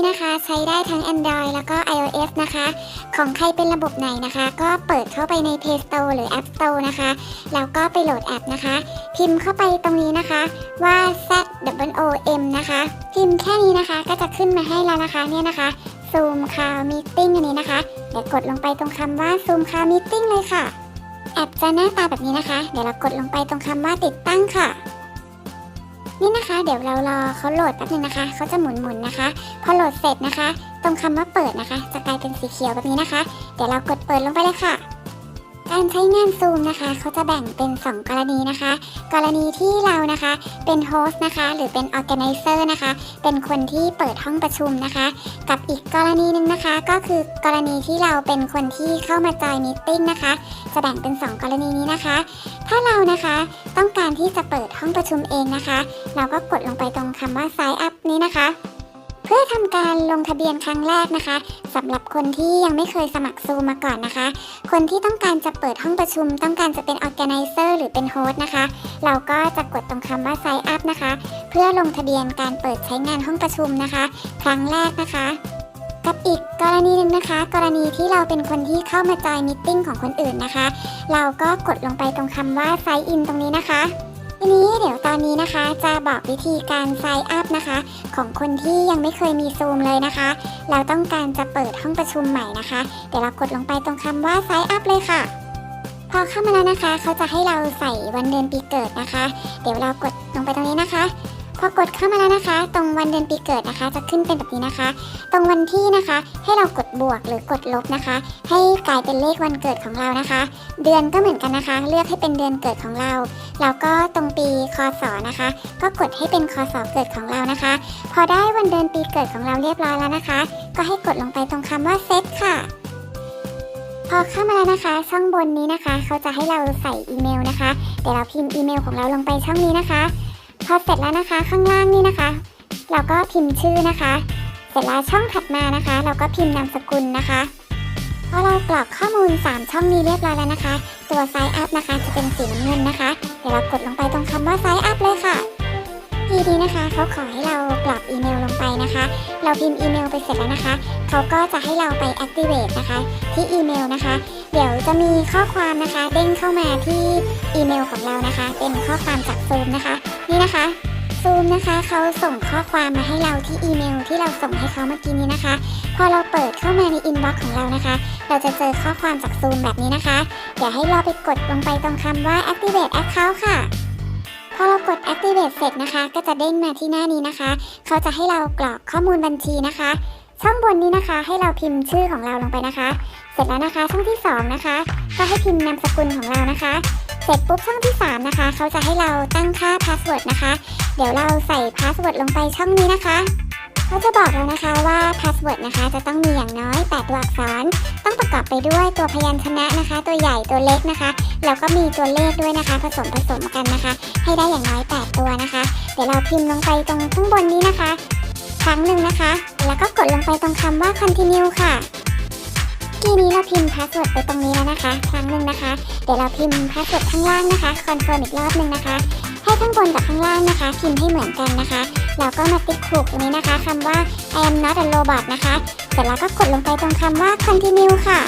นี้นะคะใช้ได้ทั้ง Android แล้วก็ iOS นะคะ ของใครเป็นระบบไหนนะคะ ก็เปิดเข้าไปใน Play Store หรือ App Store นะคะ แล้วก็ไปโหลดแอปนะคะ พิมพ์เข้าไปตรงนี้นะคะว่า Z W O M นะคะ พิมพ์แค่นี้นะคะก็จะขึ้นมาให้แล้วนะคะเนี่ยนะคะ Zoom Cloud Meeting อันนี้นะคะ เดี๋ยวกดลงไปตรงคำว่า Zoom Cloud Meeting เลยค่ะ แอปจะหน้าตาแบบนี้นะคะ เดี๋ยวเรากดลงไปตรงคำว่าติดตั้งค่ะ นี่นะคะ เดี๋ยวเรารอเขาโหลดแป๊บนึงนะคะเขาจะหมุนๆนะคะ พอโหลดเสร็จนะคะ ตรงคำว่าเปิดนะคะ จะกลายเป็นสีเขียวแบบนี้นะคะ เดี๋ยวเรากดเปิดลงไปเลยค่ะ การใช้งานซูมนะคะ เขาจะแบ่งเป็น 2 กรณีนะคะ กรณีที่เรานะคะ เป็นโฮสต์นะคะ หรือเป็นออ g a n i เซอร์นะคะ เป็นคนที่เปิดห้องประชุมนะคะ กับอีกกรณีหนึ่งนะคะ ก็คือกรณีที่เราเป็นคนที่เข้ามาจอยมีตติ้งนะคะ จะแบ่งเป็น 2 กรณีนี้นะคะ ถ้าเรานะคะต้องการที่จะเปิดห้องประชุมเองนะคะ เราก็กดลงไปตรงคำว่า sign up นี้นะคะ พื่อทำการลงทะเบียนครั้งแรกนะคะสำหรับคนที่ยังไม่เคยสมัครซูมมาก่อนนะคะ คนที่ต้องการจะเปิดห้องประชุม ต้องการจะเป็น organizer หรือเป็นโฮสต์นะคะ เราก็จะกดตรงคำว่า sign up นะคะ เพื่อลงทะเบียนการเปิดใช้งานห้องประชุมนะคะ ครั้งแรกนะคะกับอีกกรณีหนึ่งนะคะ กรณีที่เราเป็นคนที่เข้ามาจอยมิทติ้งของคนอื่นนะคะ เราก็กดลงไปตรงคำว่า sign in ตรงนี้นะคะ ทีนี้เดี๋ยวตอนนี้นะคะ จะบอกวิธีการไซอัพนะคะ ของคนที่ยังไม่เคยมีซูมเลยนะคะ เราต้องการจะเปิดห้องประชุมใหม่นะคะ เดี๋ยวเรากดลงไปตรงคำว่าไซอัพเลยค่ะพอเข้ามาแล้วนะคะ เขาจะให้เราใส่วันเดือนปีเกิดนะคะ เดี๋ยวเรากดลงไปตรงนี้นะคะ พอกดเข้ามาแล้วนะคะ ตรงวันเดือนปีเกิดนะคะ จะขึ้นเป็นแบบนี้นะคะ ตรงวันที่นะคะ ให้เรากดบวกหรือกดลบนะคะ ให้กลายเป็นเลขวันเกิดของเรานะคะ เดือนก็เหมือนกันนะคะ เลือกให้เป็นเดือนเกิดของเราแล้วก็ตรงปีคศนะคะ ก็กดให้เป็นคศเกิดของเรานะคะ พอได้วันเดือนปีเกิดของเราเรียบร้อยแล้วนะคะ ก็ให้กดลงไปตรงคำว่าเซตค่ะพอเข้ามาแล้วนะคะ ช่องบนนี้นะคะ เขาจะให้เราใส่อีเมลนะคะ เดี๋ยวเราพิมพ์อีเมลของเราลงไปช่องนี้นะคะ พอเสร็จแล้วนะคะ ข้างล่างนี่นะคะ เราก็พิมพ์ชื่อนะคะ เสร็จแล้วช่องถัดมานะคะ เราก็พิมพ์นามสกุลนะคะพอเรากรอกข้อมูล 3 ช่องนี้เรียบร้อยแล้วนะคะ ตัว Sign Up นะคะจะเป็นสีน้ำเงินนะคะ เดี๋ยวเรากดลงไปตรงคำว่า Sign Up เลยค่ะ ทีนี้นะคะเขาขอให้เรากรอกอีเมลลงไปนะคะ เราพิมพ์อีเมลไปเสร็จแล้วนะคะ เขาก็จะให้เราไป activate นะคะ ที่อีเมลนะคะ เดี๋ยวจะมีข้อความนะคะ เด้งเข้ามาที่อีเมลของเรานะคะ เป็นข้อความจากซูมนะคะ นี่นะคะซูมนะคะเขาส่งข้อความมาให้เราที่อีเมลที่เราส่งให้เขาเมื่อกี้นี้นะคะ พอเราเปิดเข้ามาในอินบ็อกซ์ของเรานะคะ เราจะเจอข้อความจากซูมแบบนี้นะคะเดี๋ยวให้เราไปกดลงไปตรงคำว่า activate account ค่ะพอเรากด activate เสร็จนะคะ ก็จะเด้งมาที่หน้านี้นะคะ เขาจะให้เรากรอกข้อมูลบัญชีนะคะ ช่องบนนี้นะคะ ให้เราพิมพ์ชื่อของเราลงไปนะคะ เสร็จแล้วนะคะ ช่องที่สองนะคะ ก็ให้พิมพ์นามสกุลของเรานะคะ ร็จปุ๊บช่องที่สามนะคะ เขาจะให้เราตั้งค่า password นะคะ เดี๋ยวเราใส่ password ลงไปช่องนี้นะคะเขาจะบอกเรานะคะว่า password นะคะจะต้องมีอย่างน้อย 8 ตัวอักษร ต้องประกอบไปด้วยตัวพยัญชนะนะคะ ตัวใหญ่ตัวเล็กนะคะ แล้วก็มีตัวเลขด้วยนะคะ ผสมผสมกันนะคะ ให้ได้อย่างน้อย 8 ตัวนะคะ เดี๋ยวเราพิมพ์ลงไปตรงข้างบนนี้นะคะ ครั้งหนึ่งนะคะ แล้วก็กดลงไปตรงคำว่า continue ค่ะ ทีนี้เราพิมพ์พาสเวิร์ดไปตรงนี้แล้วนะคะ ครั้งหนึ่งนะคะ เดี๋ยวเราพิมพ์พาสเวิร์ดข้างล่างนะคะคอนเฟิร์มอีกรอบหนึ่งนะคะ ให้ข้างบนกับข้างล่างนะคะ พิมพ์ให้เหมือนกันนะคะเราก็มาติ๊กถูกตรงนี้นะคะคำว่า I am not a robot นะคะ เสร็จแล้วก็กดลงไปตรงคำว่า continue ค่ะ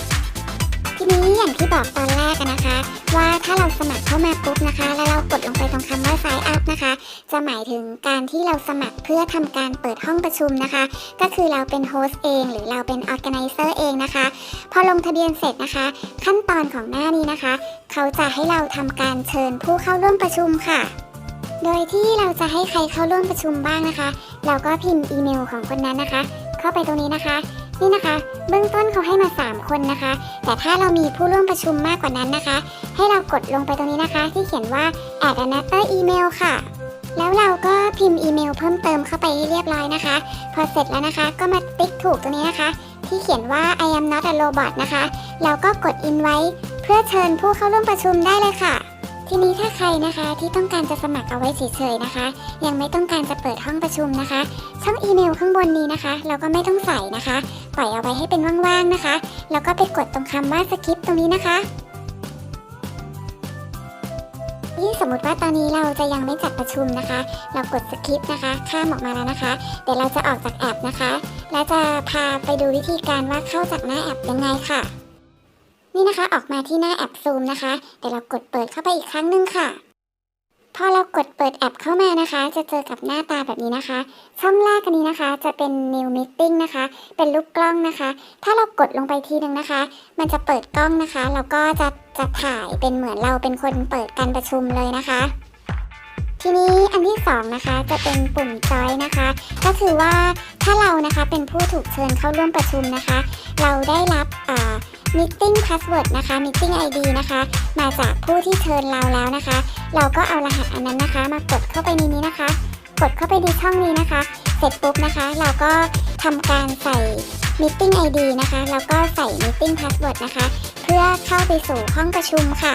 ทีนี้อย่างที่บอกตอนแรกนะคะ ว่าถ้าเราสมัครเข้ามาปุ๊บนะคะ แล้วเรากดลงไปตรงคำว่า sign up นะคะ จะหมายถึงการที่เราสมัครเพื่อทำการเปิดห้องประชุมนะคะ ก็คือเราเป็นโฮสต์เอง หรือเราเป็น organizer เองนะคะ พอลงทะเบียนเสร็จนะคะ ขั้นตอนของหน้านี้นะคะ เขาจะให้เราทำการเชิญผู้เข้าร่วมประชุมค่ะโดยที่เราจะให้ใครเข้าร่วมประชุมบ้างนะคะ เราก็พิมพ์อีเมลของคนนั้นนะคะ เข้าไปตรงนี้นะคะ นี่นะคะ เบื้องต้นเขาให้มา 3 คนนะคะ แต่ถ้าเรามีผู้ร่วมประชุมมากกว่านั้นนะคะ ให้เรากดลงไปตรงนี้นะคะ ที่เขียนว่า add another email ค่ะ แล้วเราก็พิมพ์อีเมลเพิ่มเติมเข้าไปให้เรียบร้อยนะคะ พอเสร็จแล้วนะคะ ก็มาติ๊กถูกตรงนี้นะคะ ที่เขียนว่า I am not a robot นะคะ เราก็กด invite เพื่อเชิญผู้เข้าร่วมประชุมได้เลยค่ะทีนี้ถ้าใครนะคะที่ต้องการจะสมัครเอาไว้เฉยๆนะคะ ยังไม่ต้องการจะเปิดห้องประชุมนะคะ ช่องอีเมลข้างบนนี้นะคะ เราก็ไม่ต้องใส่นะคะ ปล่อยเอาไว้ให้เป็นว่างๆนะคะ แล้วก็ไปกดตรงคำว่าสกิปตรงนี้นะคะนี่สมมติว่าตอนนี้เราจะยังไม่จัดประชุมนะคะ เรากดสกิปต์นะคะ ข้ามออกมาแล้วนะคะ เดี๋ยวเราจะออกจากแอปนะคะ และจะพาไปดูวิธีการว่าเข้าจากหน้าแอปยังไงค่ะ นี่นะคะออกมาที่หน้าแอปซูมนะคะ เดี๋ยวเรากดเปิดเข้าไปอีกครั้งหนึ่งค่ะ พอเรากดเปิดแอปเข้ามานะคะ จะเจอกับหน้าตาแบบนี้นะคะ ช่องแรกอันนี้นะคะ จะเป็น New Meeting นะคะ เป็นรูปกล้องนะคะ ถ้าเรากดลงไปทีนึงนะคะ มันจะเปิดกล้องนะคะ แล้วก็จะจะถ่ายเป็นเหมือนเราเป็นคนเปิดการประชุมเลยนะคะ ทีนี้อันที่สองนะคะจะเป็นปุ่มจอยนะคะ ก็คือว่าถ้าเรานะคะเป็นผู้ถูกเชิญเข้าร่วมประชุมนะคะ เราได้รับอ่า meeting password นะคะ meeting ID นะคะ มาจากผู้ที่เชิญเราแล้วนะคะ เราก็เอารหัสอันนั้นนะคะ มากดเข้าไปในนี้นะคะ กดเข้าไปในช่องนี้นะคะ เสร็จปุ๊บนะคะ เราก็ทำการใส่ meeting ID นะคะ แล้วก็ใส่ meeting password นะคะ เพื่อเข้าไปสู่ห้องประชุมค่ะ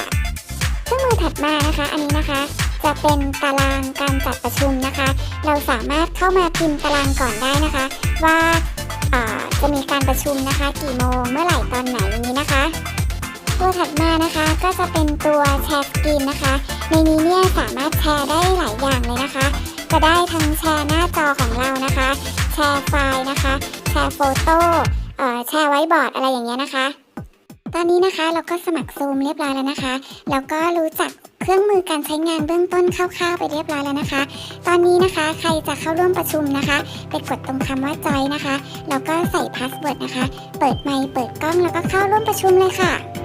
เครื่องมือถัดมานะคะ อันนี้นะคะ จะเป็นตารางการจัดประชุมนะคะ เราสามารถเข้ามาพิมพ์ตารางก่อนได้นะคะ ว่าจะมีการประชุมนะคะ กี่โมงเมื่อไหร่ตอนไหนอย่างนี้นะคะ ตัวถัดมานะคะก็จะเป็นตัวแชร์สกรีนนะคะ ในนี้เนี่ยสามารถแชร์ได้หลายอย่างเลยนะคะ จะได้ทั้งแชร์หน้าจอของเรานะคะ แชร์ไฟล์นะคะ แชร์โฟโต้แชร์ไว้บอร์ดอะไรอย่างเงี้ยนะคะ ตอนนี้นะคะเราก็สมัครซูมเรียบร้อยแล้วนะคะ แล้วก็รู้จัก เครื่องมือการใช้งานเบื้องต้นคร่าวๆไปเรียบร้อยแล้วนะคะ ตอนนี้นะคะใครจะเข้าร่วมประชุมนะคะ ไปกดตรงคำว่าจอยนะคะแล้วก็ใส่พาสเวิร์ดนะคะ เปิดไมค์เปิดกล้องแล้วก็เข้าร่วมประชุมเลยค่ะ